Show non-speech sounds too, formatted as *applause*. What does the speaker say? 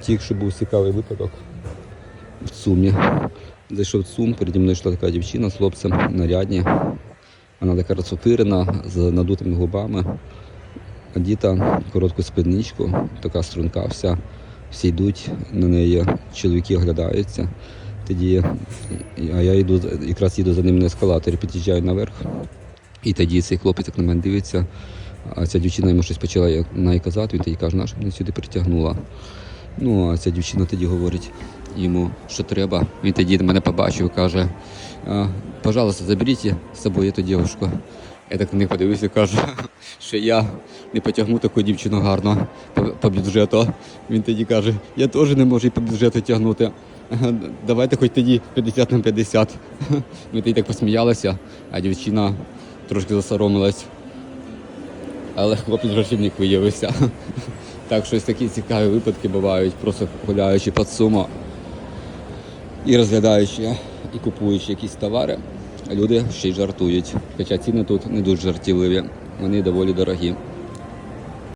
тільки що був цікавий випадок в Сумі. Зайшов в Сум, переді мною йшла така дівчина з хлопцем нарядні. Вона така розфотирена, з надутими губами. Одіта коротку спідничку, така струнка вся. Всі йдуть на неї, чоловіки оглядаються. Тоді, а я йду, якраз їду за ним на ескалаторі, під'їжджаю наверх. І тоді цей хлопець так на мене дивиться, а ця дівчина йому щось почала казати, він тоді каже, наша мене сюди притягнула. Ну, а ця дівчина тоді говорить йому, що треба. Він тоді мене побачив, каже, пожалуйста, заберіть з собою цю дівчинку. Я так на них подивився і кажу, *laughs* що я не потягну таку дівчину гарно по, бюджету. Він тоді каже, я теж не можу і по бюджету тягнути. Давайте хоч тоді 50 на 50. *laughs* Ми тоді так посміялися, а дівчина трошки засоромилась. Але хлопець жартівник виявився. *laughs* Так щось такі цікаві випадки бувають, просто гуляючи під сумо і розглядаючи і купуючи якісь товари, люди ще й жартують. Хоча ціни тут не дуже жартівливі, вони доволі дорогі.